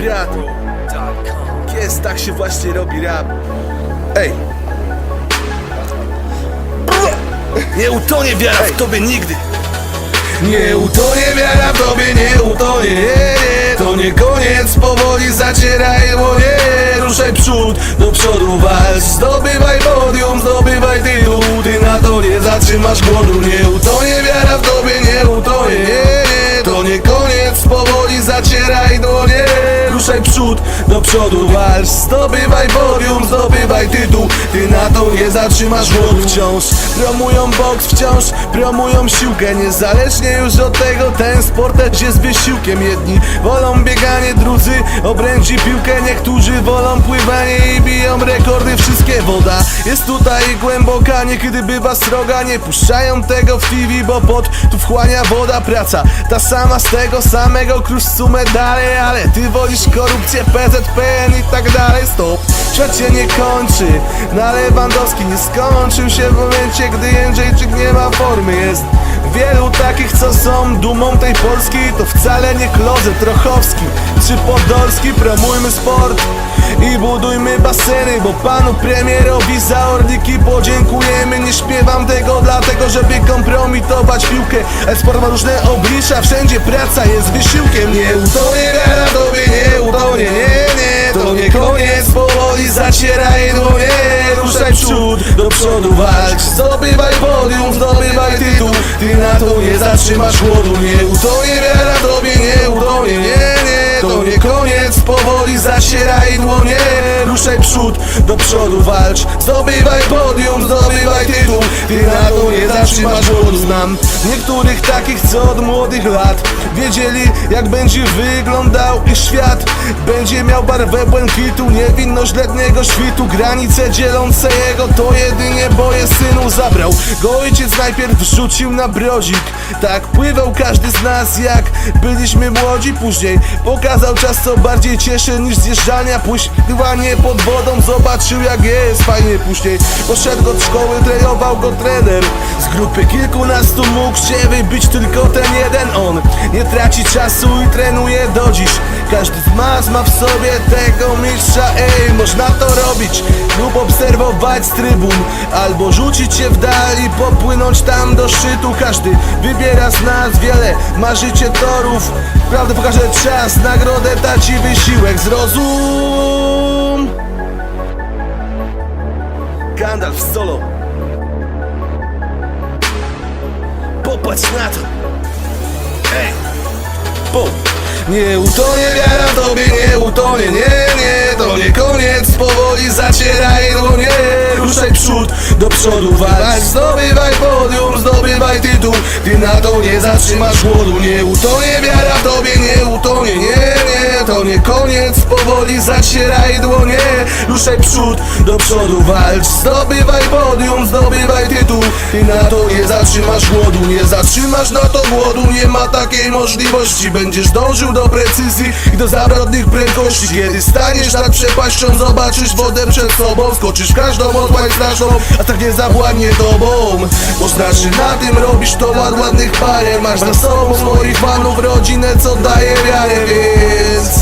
brat Jest, tak się właśnie robi rap. Ej. Nie utonie wiara w tobie nigdy. Nie utonie wiara w tobie, nie utonie nie, To nie koniec, powoli zacieraj łonie Ruszaj przód, do przodu walcz. Zdobywaj podium, zdobywaj tytuł Ty na to nie zatrzymasz głodu. Nie utonie wiara przodu walcz Zdobywaj podium, zdobywaj tytuł. Ty na to nie zatrzymasz głodu Wciąż. Promują boks, wciąż promują siłkę. Niezależnie już od tego ten sport też jest wysiłkiem. Jedni wolą bieganie, drudzy obręczy piłkę. Niektórzy wolą pływanie i biją rekordy. Wszystkie woda jest tutaj głęboka. Niekiedy bywa sroga, nie puszczają tego w TV Bo pot tu wchłania woda, praca. Ta sama z tego samego kruszcu medale Ale ty wolisz korupcję, PZPN i tak dalej Stop, świat się nie kończy. Na Lewandowski nie skończył się w momencie Gdy Jędrzejczyk nie ma formy. Jest wielu takich, co są dumą tej Polski. To wcale nie klozet Trochowski czy Podolski. Promujmy sport i budujmy baseny Bo panu premierowi za orliki podziękujemy. Nie śpiewam tego dlatego, żeby kompromitować piłkę. Ale sport ma różne oblicza, wszędzie praca jest wysiłkiem. Nie utonie wiara zacieraj dłonie Ruszaj przód, do przodu walcz. Zdobywaj podium, zdobywaj tytuł. Ty na to nie zatrzymasz głodu. Nie utonie wiara tobie, nie utonie, nie, nie to nie koniec, powoli zacieraj dłonie Ruszaj przód, do przodu walcz. Zdobywaj podium, zdobywaj głodu Znam niektórych takich, co od młodych lat Wiedzieli, jak będzie wyglądał ich świat. Będzie miał barwę błękitu Niewinność letniego świtu. Granice dzielące jego To jedynie boje synu zabrał. Go ojciec najpierw wrzucił na brodzik. Tak pływał każdy z nas jak byliśmy młodzi. Później pokazał czas co bardziej cieszy niż zjeżdżania. Pływanie pod wodą zobaczył jak jest fajnie. Później poszedł od szkoły, trenował go trener. Z grupy kilkunastu mógł się wybić tylko ten jeden. On Nie traci czasu i trenuje do dziś. Każdy z nas ma w sobie tego mistrza. Ej, można to robić? Lub obserwować z trybun Albo rzucić się w dal i popłynąć tam do szczytu. Każdy wybiera z nas wiele, marzycie torów. Prawdę pokaże czas, nagrodę da ci wysiłek. Zrozum! Gandalf solo. Popatrz na to. Ej, po Nie utonie wiara w tobie, nie utonie, nie, nie To nie koniec, powoli zacieraj Ruszaj przód, do przodu walcz. Zdobywaj podium, zdobywaj tytuł. Ty na to nie zatrzymasz głodu Nie utonie wiara w tobie, nie utonie, nie, nie To nie koniec, powoli zacieraj dłonie. Ruszaj przód, do przodu walcz Zdobywaj podium, zdobywaj tytuł. Ty na to nie zatrzymasz głodu Nie zatrzymasz na to głodu, nie ma takiej możliwości Będziesz dążył do precyzji i do zawrotnych prędkości. Kiedy staniesz nad przepaścią, zobaczysz wodę przed sobą Skoczysz każdą otłań straszną, a tak nie zawładnie tobą. Bo znaczy na tym robisz to ład ładnych barier Masz za sobą swoich fanów, rodzinę co daje wiarę, więc